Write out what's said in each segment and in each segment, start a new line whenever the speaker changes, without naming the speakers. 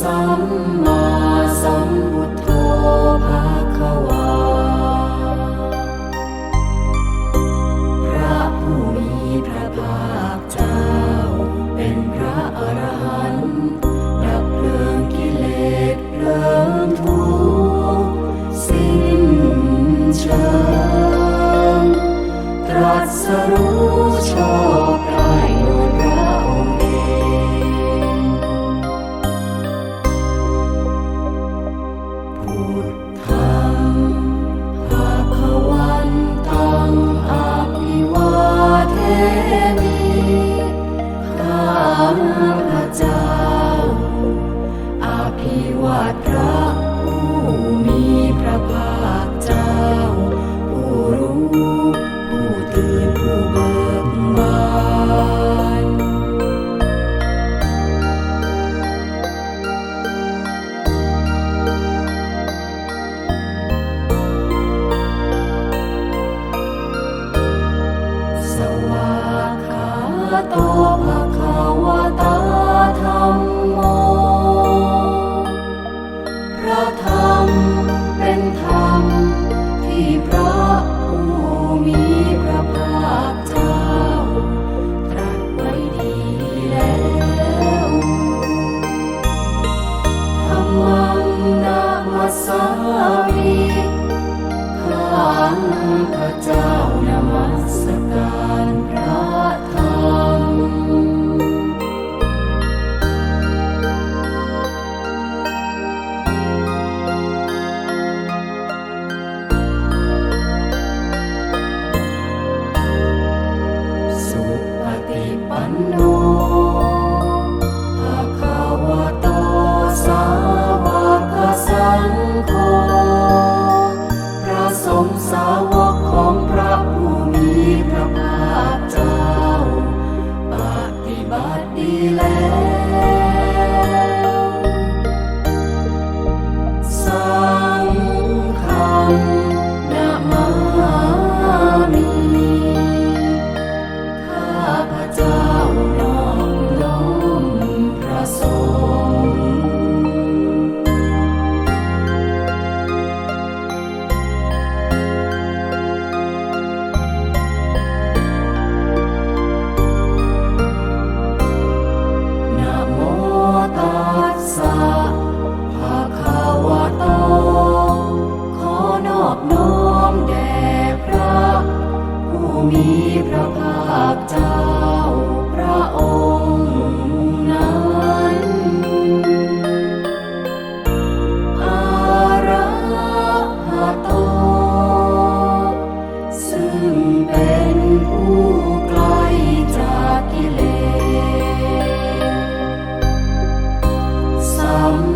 สัมมาสัมพุทธ ภิวาทรา พระเจ้านมัสการ come.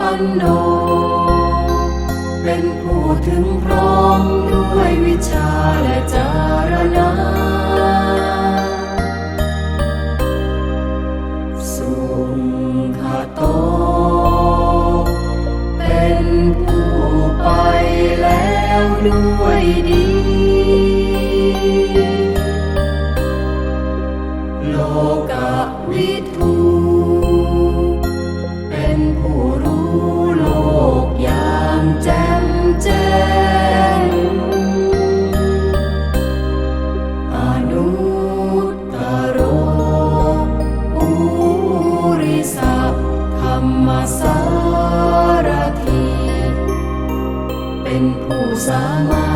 ปันโน เป็นผู้ถึงพร้อมด้วยวิชาและจารณาสุขโต เป็นผู้ไปแล้วด้วยดี สามา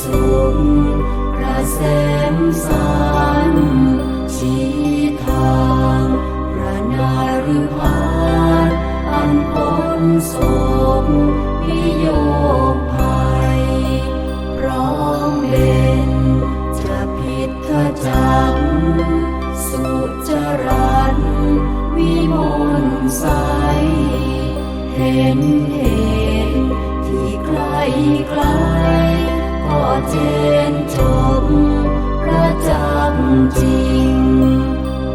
สุขกระเสมสันชี้ทางพระนารุพานอันพ้นสมกวิโยคภัยร้องเบนจะพิทจักสุจรันวิมนใสเห็นเห็นที่ใกลไกล เจนชบพระจำจริง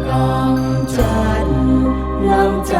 กำจัดน้ำใจ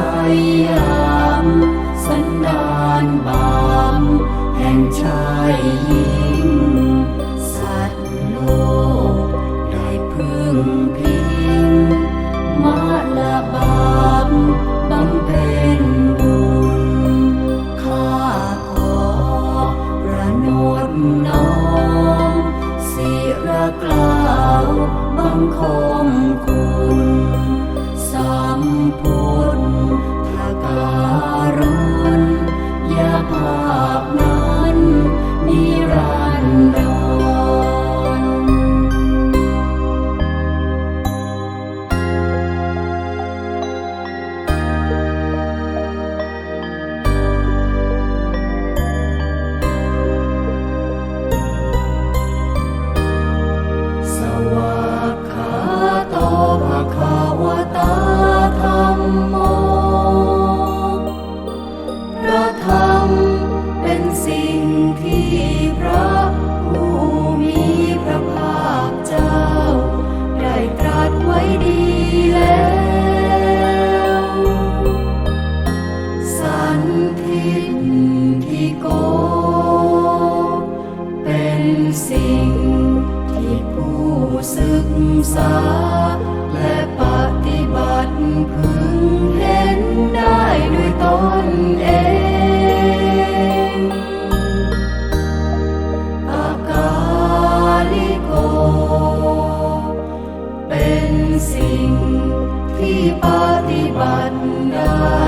ที่ปฏิบัติได้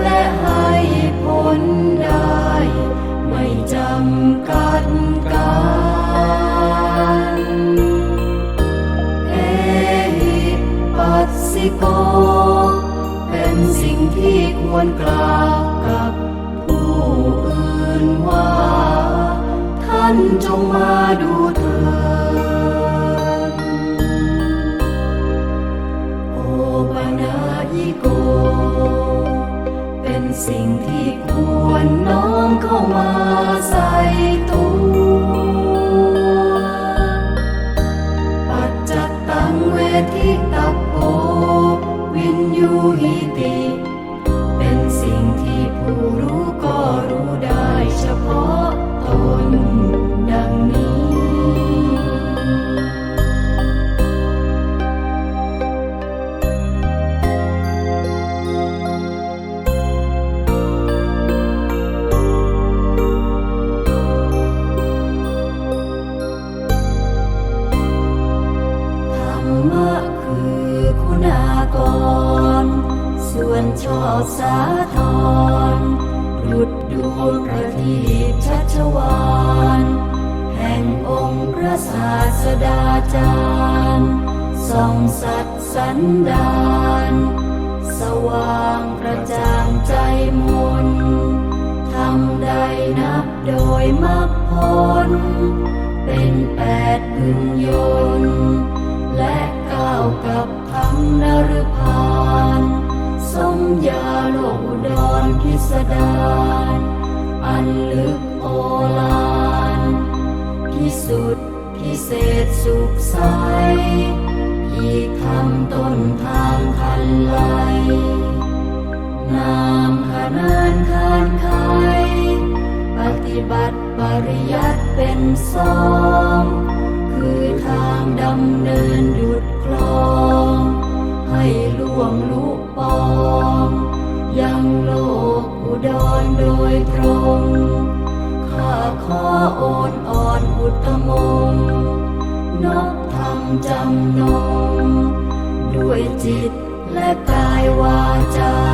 และให้ผลได้ ไม่จำกัดการเอหิปัสสิโก เป็นสิ่งที่ควรกล่าวกับผู้อื่นว่า ท่านจงมาดู สิ่งที่ควรน้อมเข้ามาใส่ตัว ปัจจตังเวทิตัปโปวินยูหิติ นับโดยมรรคผล เป็นแปดพึงยนและก้าวกับคำนรพานสมยาโลกอุดรพิสดารอันลึกโอฬารที่สุดพิเศษสุขใสอีกคำต้นทางคันไลนามขนานคานไข ปฏิบัติปริยัติเป็นสองคือทางดำเนินดุดคลอง ให้ล่วงลุปอง ยังโลกอุดรโดยตรงข้าขอโอนอ่อนอุตมงนอบธรรมจำนง ด้วยจิตและกายวาจา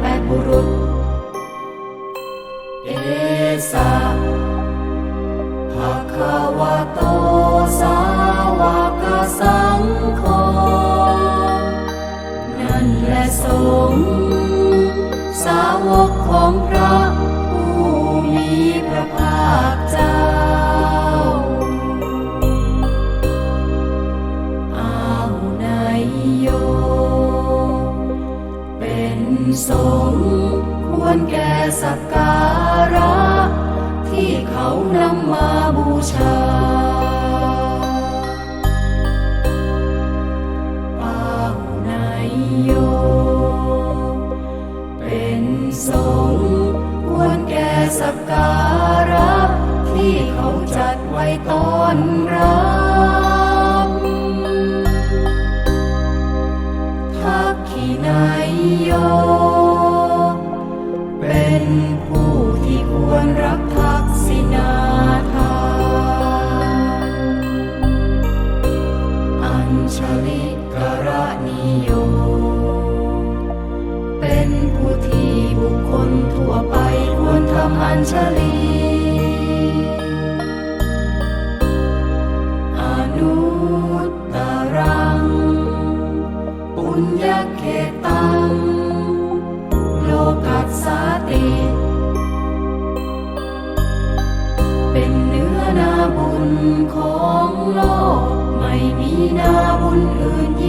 แปดบุรุษ เอสา ต้อน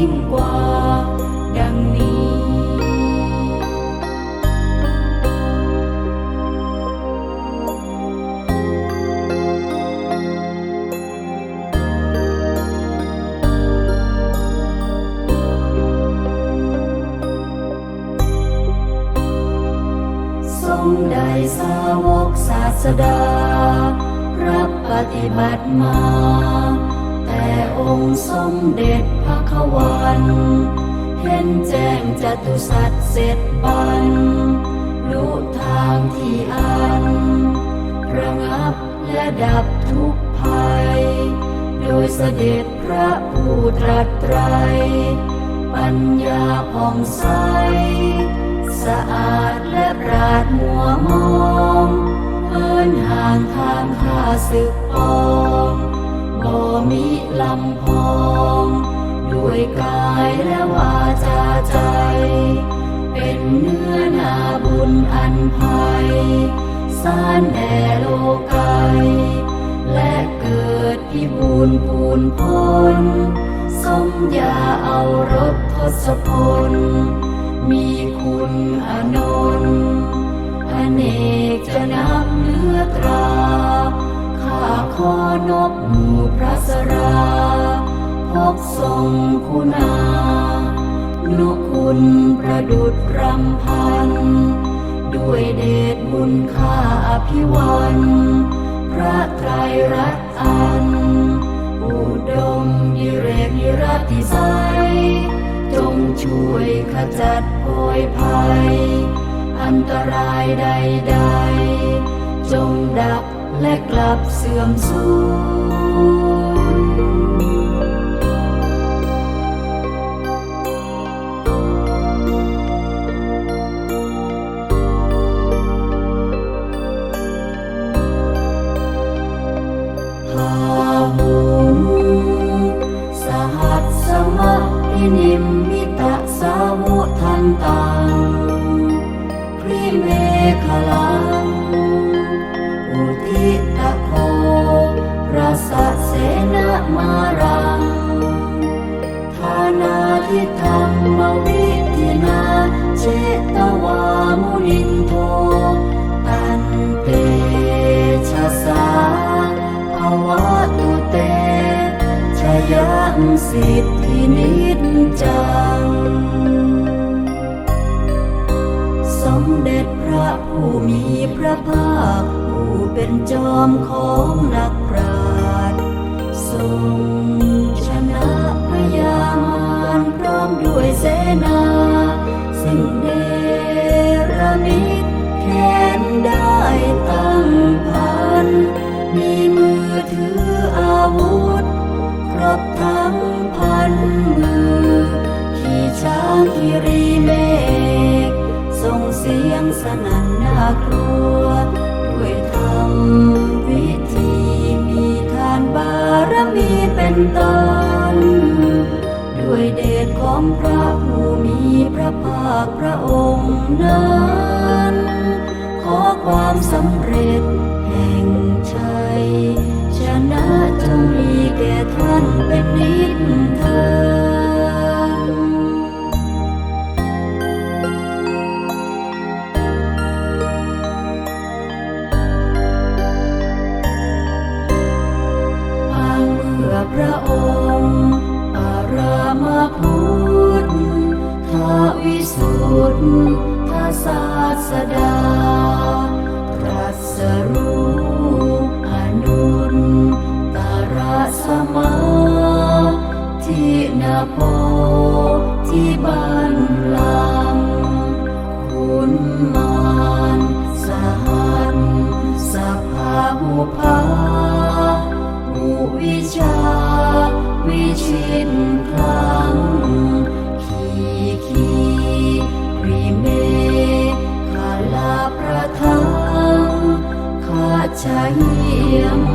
อื่นันเห็นแจ้งจตุสัจเสร็จบันรู้ทางที่อัน ระงับและดับทุกภัย โดยเสด็จพระผู้ตรัสไตร ปัญญาผ่องใส สะอาดและปราดมัวมองเอินห่างทางข้าศึกปองบ่มีลำพอง ด้วยกายและวาจาใจ เป็นเนื้อนาบุญอันภัยสารแด่โลกายและเกิดพิบูรปูนพ้นสมยาเอารถทศพล มีคุณอนนท์อเนกจะนับเนื้อตราข้าขอนบหมู่พระสรา พบทรงคุณานุคุณประดุดรำพัน ด้วยเดชบุญข้าอภิวันพระไตรรัตน์อัน อุดมดิเรกนิรัติไสยจงช่วยขจัดโพยภัย อันตรายใดๆ จงดับและกลับเสื่อมสูญันตังพริเมฆลังอุทิตะโครสะเสนามารังทานาทิธรรมวิธินาเจต ระผู้มีพระภาค ผู้เป็นจอมของนักปราชญ์ทรงชนะพยามารพร้อมด้วยเสนาสิ่งเดรมิตแขนได้ตั้งพัน มีมือถืออาวุธ ครบทั้งพันมือ ขี่ช้างขี่รี สียงสนั่นน่ากลัว ด้วยธรรมวิธีมีทานบารมีเป็นต้น ด้วยเดชของพระผู้มีพระภาคพระองค์นั้น ขอความสำเร็จแห่งชัยชนะจงมีแก่ท่านเป็นนิดเธอ พุทศาสดาตรัสรู้อนุนตรสมาทินาโพทิบันลังคุณมานสหันสภาหุภาอุวิชาวิชิน trách nhiệm.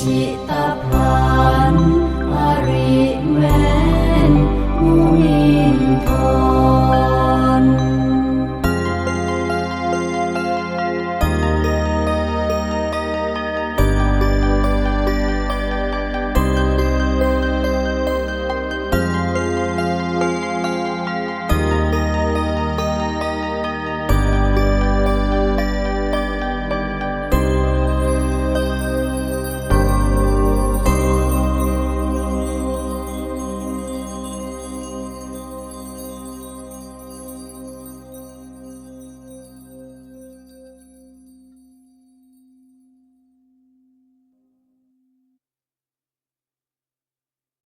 cita